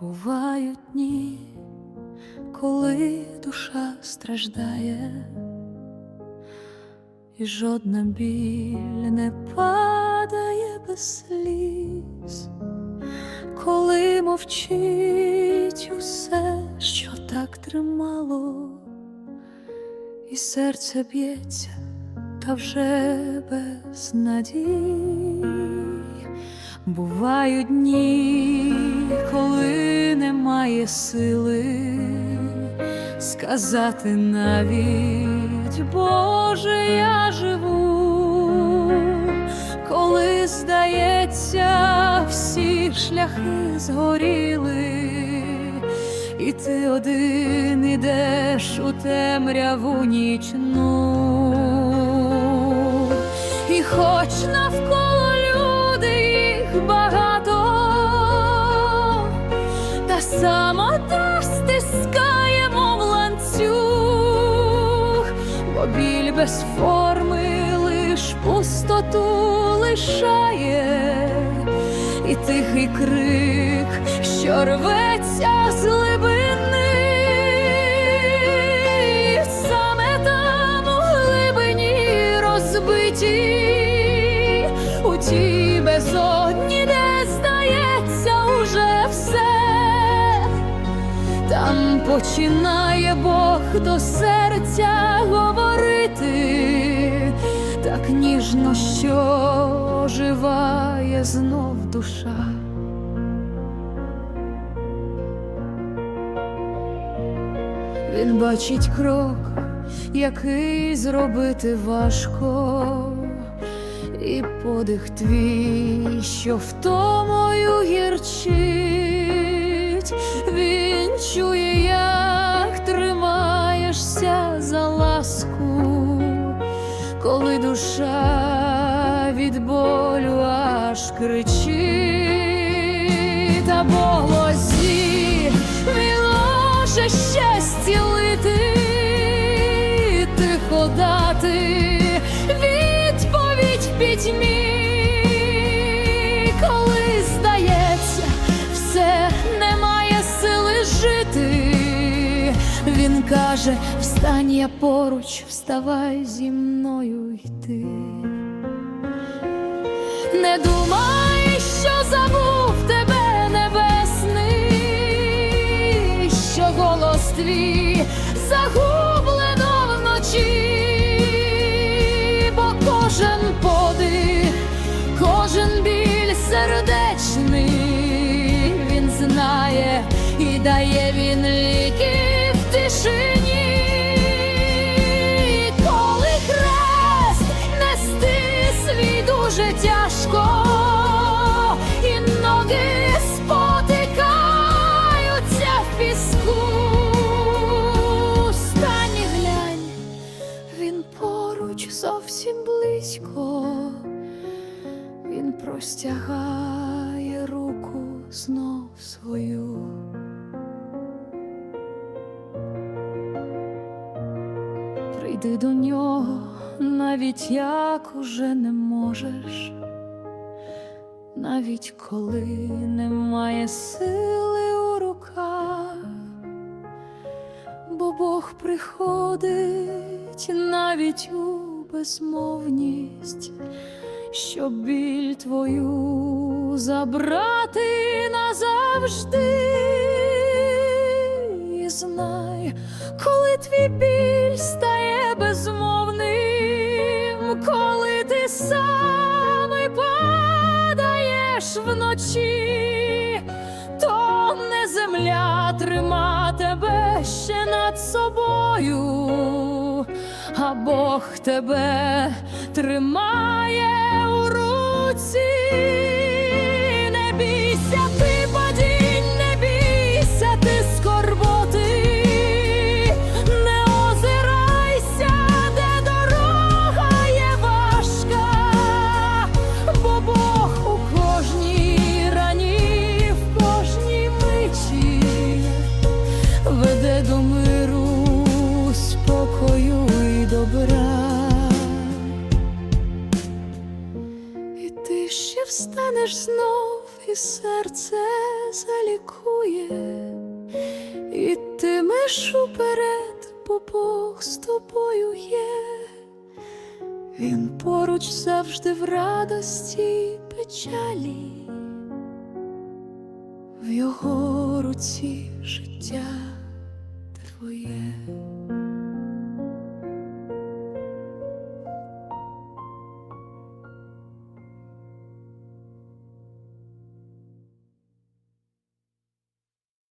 Бувають дні, коли душа страждає, і жодна біль не падає без сліз, коли мовчить усе, що так тримало, і серце б'ється, та вже без надій. Бувають дні, коли немає сили сказати навіть, Боже, я живу, коли здається, всі шляхи згоріли, і ти один ідеш у темряву нічну. І хоч навколо без форми лиш пустоту лишає, і тихий крик, що рветься з глибини, саме там у глибині розбиті, у тій безодні, де здається уже все, там починає Бог до серця ніжно, що оживає знов душа. Він бачить крок, який зробити важко, і подих твій, що втомою гірчить, він чує, коли душа від болю аж кричить, а болозі він може ще каже: встань я поруч, вставай зі мною йти. Не думай, що забув тебе небесний, що голос твій загублено вночі, бо кожен подих, кожен біль сердечний він знає і дає він зовсім близько, він простягає руку знов свою. Прийди до нього, навіть як уже не можеш, навіть коли немає сили у руках, бо Бог приходить навіть у безмовність, щоб біль твою забрати назавжди. І знай, коли твій біль стає безмовним, коли ти сам падаєш вночі, то не земля трима тебе ще над собою, а Бог тебе тримає у руці. Серце залікує, Ітимеш уперед, бо Бог з тобою є. Він поруч завжди в радості печалі, в його руці життя твоє.